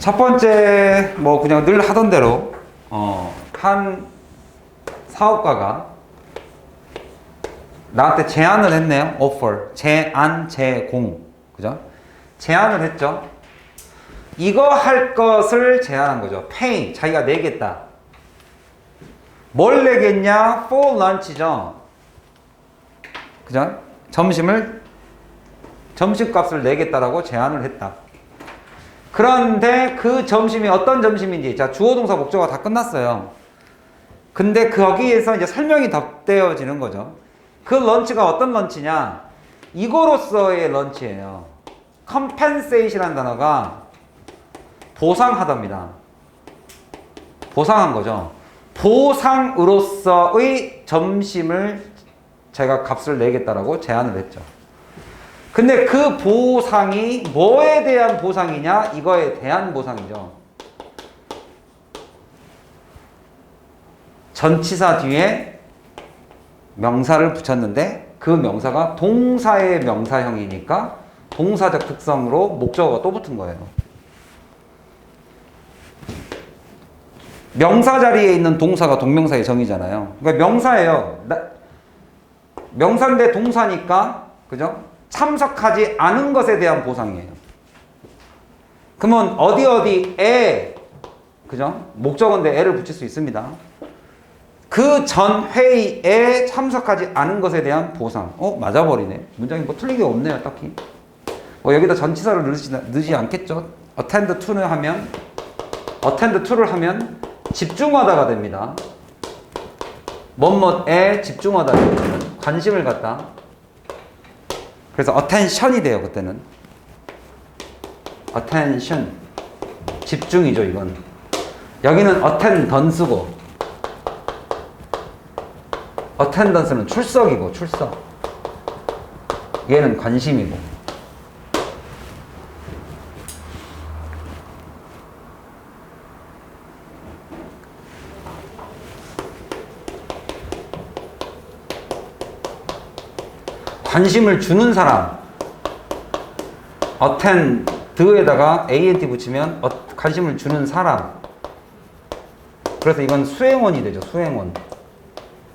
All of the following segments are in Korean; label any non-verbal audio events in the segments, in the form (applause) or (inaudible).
첫 번째 뭐 그냥 늘 하던 대로 어, 한 사업가가 나한테 제안을 했네요. offer. 제안, 제공. 그죠? 제안을 했죠. 이거 할 것을 제안한 거죠. pay. 자기가 내겠다. 뭘 내겠냐? for lunch죠. 그죠? 점심을 점심값을 내겠다라고 제안을 했다. 그런데 그 점심이 어떤 점심인지 자 주어 동사 목적어가 다 끝났어요. 근데 거기에서 이제 설명이 덧대어지는 거죠. 그 런치가 어떤 런치냐? 이거로서의 런치예요. compensate이라는 단어가 보상하답니다. 보상한 거죠. 보상으로서의 점심을 제가 값을 내겠다라고 제안을 했죠. 근데 그 보상이 뭐에 대한 보상이냐? 이거에 대한 보상이죠. 전치사 뒤에 명사를 붙였는데 그 명사가 동사의 명사형이니까 동사적 특성으로 목적어가 또 붙은 거예요. 명사 자리에 있는 동사가 동명사의 정의잖아요. 그러니까 명사예요. 나- 명사인데 동사니까 그죠? 참석하지 않은 것에 대한 보상이에요. 그러면 어디 어디에 그죠? 목적어인데 애를 붙일 수 있습니다. 그 전 회의에 참석하지 않은 것에 대한 보상. 어 맞아버리네. 문장이 뭐 틀린 게 없네요, 딱히. 뭐 여기다 전치사를 넣지, 넣지 않겠죠. attend to는 하면 attend to를 하면 집중하다가 됩니다. 뭐뭐에 집중하다 관심을 갖다. 그래서 attention이 돼요, 그때는. attention. 집중이죠, 이건. 여기는 attendance고 attendance는 출석이고 출석. 얘는 관심이고. 관심을 주는 사람. attend에다가 ant 붙이면 어, 관심을 주는 사람. 그래서 이건 수행원이 되죠. 수행원.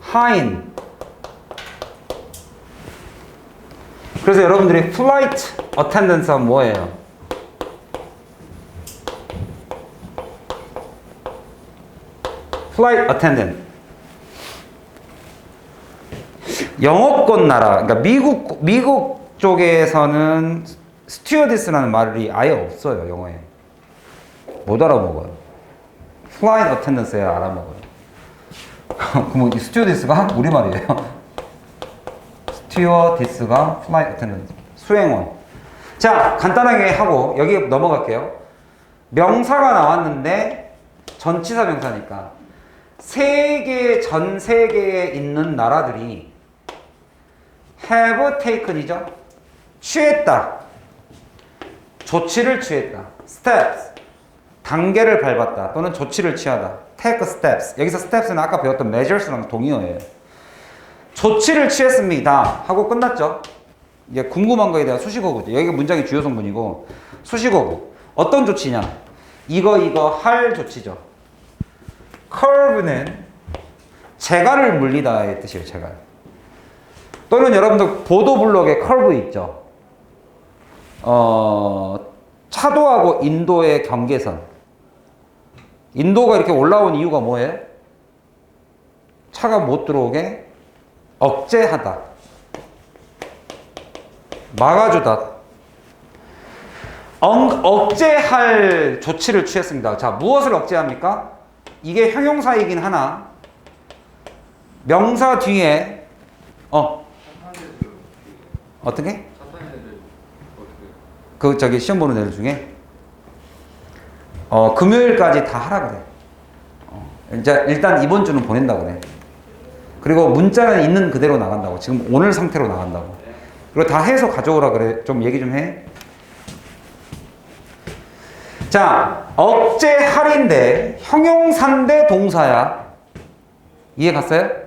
하인. 그래서 여러분들이 flight attendance가 뭐예요? flight attendant. 영어권 나라, 그러니까 미국 미국 쪽에서는 스튜어디스라는 말이 아예 없어요 영어에. 못 알아먹어요. flight attendance야 알아먹어요. (laughs) 이 스튜어디스가 우리 말이에요. 스튜어디스가 flight attendant 수행원. 자 간단하게 하고 여기 넘어갈게요. 명사가 나왔는데 전치사 명사니까 세계 전 세계에 있는 나라들이 have taken이죠. 취했다. 조치를 취했다. steps. 단계를 밟았다. 또는 조치를 취하다. take steps. 여기서 steps는 아까 배웠던 measures랑 동의어예요. 조치를 취했습니다. 하고 끝났죠. 이제 궁금한 거에 대한 수식어구죠. 여기가 문장의 주요 성분이고 수식어구. 어떤 조치냐? 이거 이거 할 조치죠. curve는 재갈을 물리다의 뜻이에요. 재갈. 또는 여러분들 보도블록에 커브 있죠. 어, 차도하고 인도의 경계선. 인도가 이렇게 올라온 이유가 뭐예요? 차가 못 들어오게 억제하다. 막아주다. 엉, 억제할 조치를 취했습니다. 자, 무엇을 억제합니까? 이게 형용사이긴 하나, 명사 뒤에, 어, 어떻게? 그 저기 시험 보는 애들 중에 어 금요일까지 다 하라 그래. 어, 이제 일단 이번 주는 보낸다 그래. 그리고 문자는 있는 그대로 나간다고. 지금 오늘 상태로 나간다고. 그리고 다 해서 가져오라 그래. 좀 얘기 좀 해. 자, 억제 할인데 형용사인데 동사야. 이해 갔어요?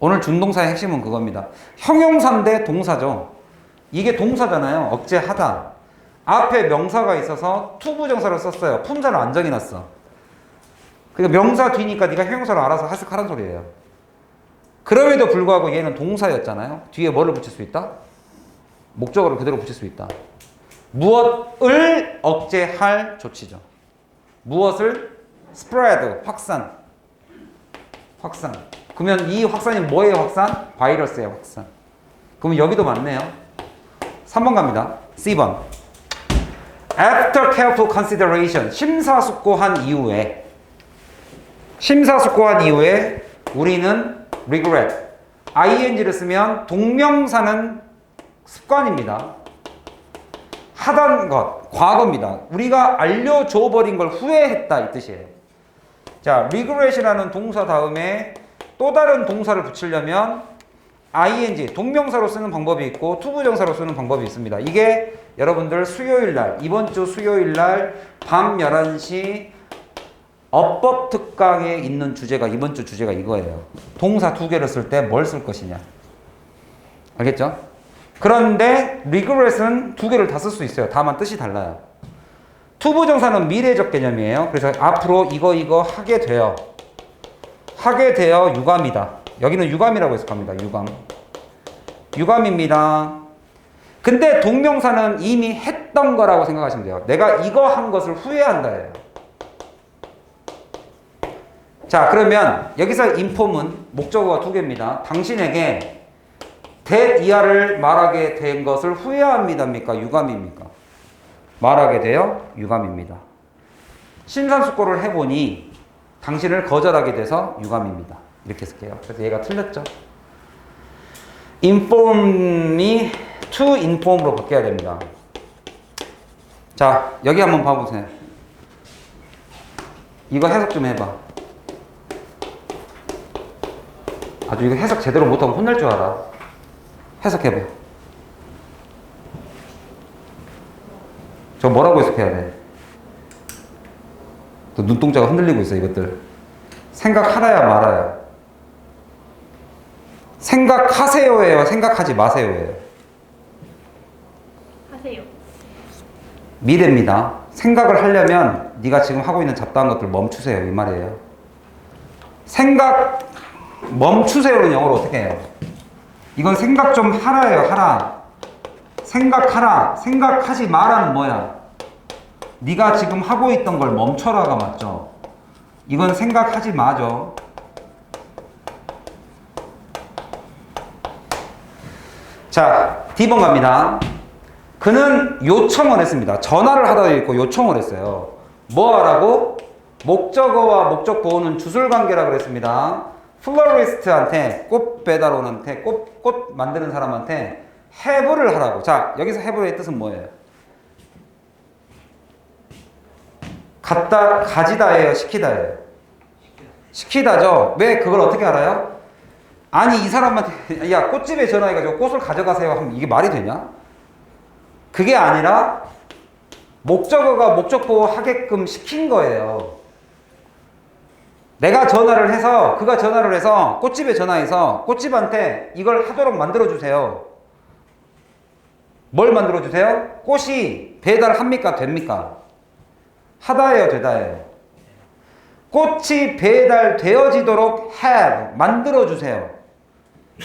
오늘 준동사의 핵심은 그겁니다. 형용사인데 동사죠. 이게 동사잖아요. 억제하다. 앞에 명사가 있어서 투부정사를 썼어요. 품사를 안 정해놨어. 그러니까 명사 뒤니까 네가 형용사를 알아서 해석하란 소리예요. 그럼에도 불구하고 얘는 동사였잖아요. 뒤에 뭐를 붙일 수 있다? 목적어를 그대로 붙일 수 있다. 무엇을 억제할 조치죠. 무엇을 spread 확산. 확산. 그러면 이 확산이 뭐의 확산? 바이러스의 확산. 그러면 여기도 맞네요. 3번 갑니다. C번. After careful consideration. 심사숙고한 이후에 심사숙고한 이후에 우리는 regret. ing를 쓰면 동명사는 습관입니다. 하던 것, 과거입니다. 우리가 알려줘 버린 걸 후회했다 이 뜻이에요. 자, regret이라는 동사 다음에 또 다른 동사를 붙이려면 ing 동명사로 쓰는 방법이 있고 투부정사로 쓰는 방법이 있습니다. 이게 여러분들 수요일 날 이번 주 수요일 날 밤 11시 어법 특강에 있는 주제가 이번 주 주제가 이거예요. 동사 두 개를 쓸 때 뭘 쓸 것이냐. 알겠죠? 그런데 regret은 두 개를 다 쓸 수 있어요. 다만 뜻이 달라요. 투부정사는 미래적 개념이에요. 그래서 앞으로 이거 이거 하게 돼요. 하게 되어 유감이다. 여기는 유감이라고 해석합니다. 유감. 유감입니다. 근데 동명사는 이미 했던 거라고 생각하시면 돼요. 내가 이거 한 것을 후회한다예요. 자, 그러면 여기서 인폼은 목적어가 두 개입니다. 당신에게 that 이하를 말하게 된 것을 후회합니다입니까? 유감입니까? 말하게 되어 유감입니다. 심산숙고를 해보니 당신을 거절하게 돼서 유감입니다. 이렇게 쓸게요. 그래서 얘가 틀렸죠. inform이 to inform으로 바뀌어야 됩니다. 자, 여기 한번 봐보세요. 이거 해석 좀 해봐. 아주 이거 해석 제대로 못하면 혼날 줄 알아. 해석해봐. 저 뭐라고 해석해야 돼? 또 눈동자가 흔들리고 있어 이것들. 생각하라야 말아야. 생각하세요예요. 생각하지 마세요예요. 하세요. 미래입니다. 생각을 하려면 네가 지금 하고 있는 잡다한 것들 멈추세요 이 말이에요. 생각 멈추세요는 영어로 어떻게 해요? 이건 생각 좀 하라예요 하라. 생각하라. 생각하지 마라는 뭐야? 네가 지금 하고 있던 걸 멈춰라가 맞죠? 이건 생각하지 마죠. 자, D번 갑니다. 그는 요청을 했습니다. 전화를 하다 있고 요청을 했어요. 뭐 하라고? 목적어와 목적 보호는 주술 관계라고 그랬습니다. 플로리스트한테 꽃 배달 오는한테 꽃, 꽃 만드는 사람한테 해부를 하라고. 자, 여기서 해부의 뜻은 뭐예요? 갖다 가지다예요, 시키다예요. 시키다죠. 왜 그걸 어떻게 알아요? 아니 이 사람한테 (laughs) 야 꽃집에 전화해가지고 꽃을 가져가세요 하면 이게 말이 되냐? 그게 아니라 목적어가 목적 보호하게끔 시킨 거예요. 내가 전화를 해서 그가 전화를 해서 꽃집에 전화해서 꽃집한테 이걸 하도록 만들어 주세요. 뭘 만들어 주세요? 꽃이 배달합니까? 됩니까? 하다예요, 되다예요. 꽃이 배달되어지도록 have 만들어 주세요.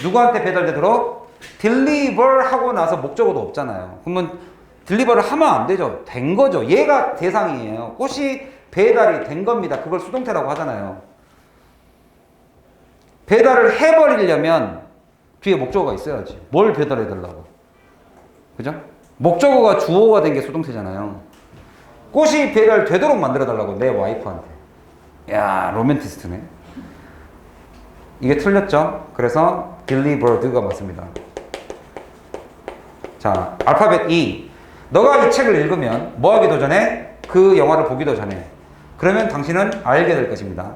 누구한테 배달되도록 deliver 하고 나서 목적어도 없잖아요. 그러면 deliver를 하면 안 되죠. 된 거죠. 얘가 대상이에요. 꽃이 배달이 된 겁니다. 그걸 수동태라고 하잖아요. 배달을 해버리려면 뒤에 목적어가 있어야지. 뭘 배달해 달라고. 그죠? 목적어가 주어가 된 게 수동태잖아요. 꽃이 배달되도록 만들어 달라고 내 와이프한테. 야, 로맨티스트네. 이게 틀렸죠? 그래서 delivered가 맞습니다. 자, 알파벳 E. 너가 이 책을 읽으면 뭐 하기도 전에 그 영화를 보기도 전에 그러면 당신은 알게 될 것입니다.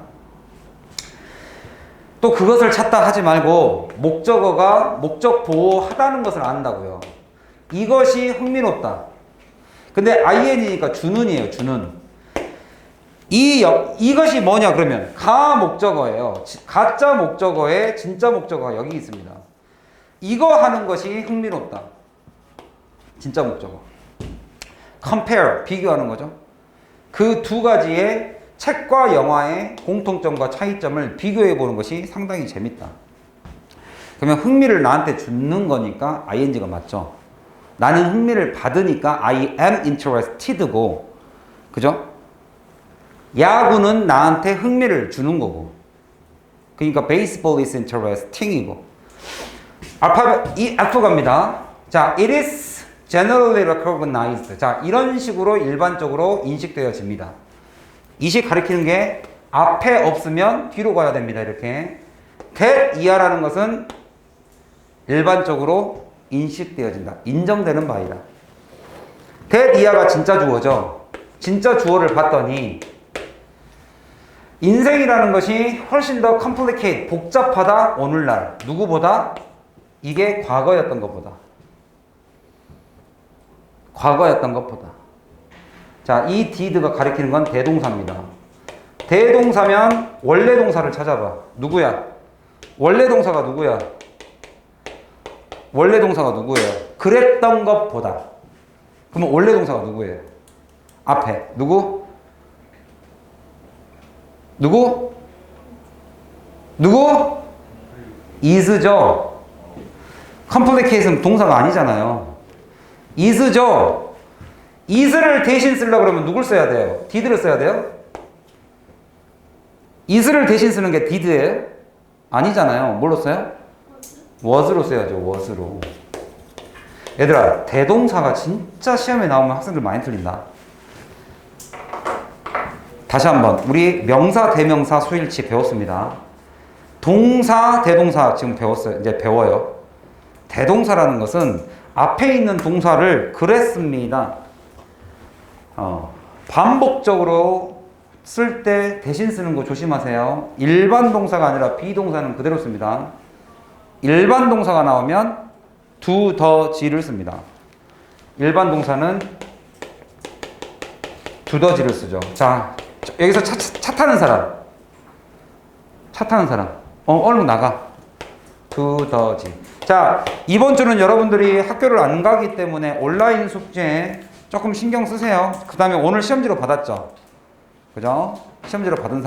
또 그것을 찾다 하지 말고 목적어가 목적 보호하다는 것을 안다고요. 이것이 흥미롭다. 근데 ing니까 주는이에요, 주는. 이 역, 이것이 뭐냐 그러면 가 목적어예요. 지- 가짜 목적어에 진짜 목적어가 여기 있습니다. 이거 하는 것이 흥미롭다. 진짜 목적어. compare, 비교하는 거죠. 그 두 가지의 책과 영화의 공통점과 차이점을 비교해 보는 것이 상당히 재밌다. 그러면 흥미를 나한테 주는 거니까 ing가 맞죠. 나는 흥미를 받으니까 I am interested고, 그죠? 야구는 나한테 흥미를 주는 거고. 그러니까 baseball is interesting이고. 알파벳 이 F 갑니다. 자, it is generally recognized. 자, 이런 식으로 일반적으로 인식되어집니다. 이식 가리키는 게 앞에 없으면 뒤로 가야 됩니다. 이렇게. that 이하라는 것은 일반적으로 인식되어진다. 인정되는 바이다. 이하가 진짜 주어죠. 진짜 주어를 봤더니 인생이라는 것이 훨씬 더 컴플리케이트, 복잡하다 오늘날 누구보다 이게 과거였던 것보다 과거였던 것보다 자, 이 did가 가리키는 건 대동사입니다. 대동사면 원래 동사를 찾아봐. 누구야? 원래 동사가 누구야? 원래 동사가 누구예요? 그랬던 것보다. 그러면 원래 동사가 누구예요? 앞에 누구? 누구? 누구? is죠. 컴플리케이트는 동사가 아니잖아요. is죠. is를 대신 쓰려고 그러면 누굴 써야 돼요? did를 써야 돼요? is를 대신 쓰는 게 did예요? 아니잖아요. 뭘로 써요? Was로 써야죠. was로. 얘들아, 대동사가 진짜 시험에 나오면 학생들 많이 틀린다. 다시 한번 우리 명사 대명사 소일치 배웠습니다. 동사 대동사 지금 배웠어요. 이제 배워요. 대동사라는 것은 앞에 있는 동사를 그랬습니다. 어, 반복적으로 쓸 때 대신 쓰는 거 조심하세요. 일반 동사가 아니라 비동사는 그대로 씁니다. 일반 동사가 나오면 두, 더, 지를 씁니다. 일반 동사는 두더지를 쓰죠. 자, 저- 여기서 차, 차, 차 타는 사람. 차 타는 사람. 어, 얼른 나가. 두더지. 자, 이번 주는 여러분들이 학교를 안 가기 때문에 온라인 숙제 조금 신경 쓰세요. 그 다음에 오늘 시험지로 받았죠. 그죠? 시험지로 받은 사람.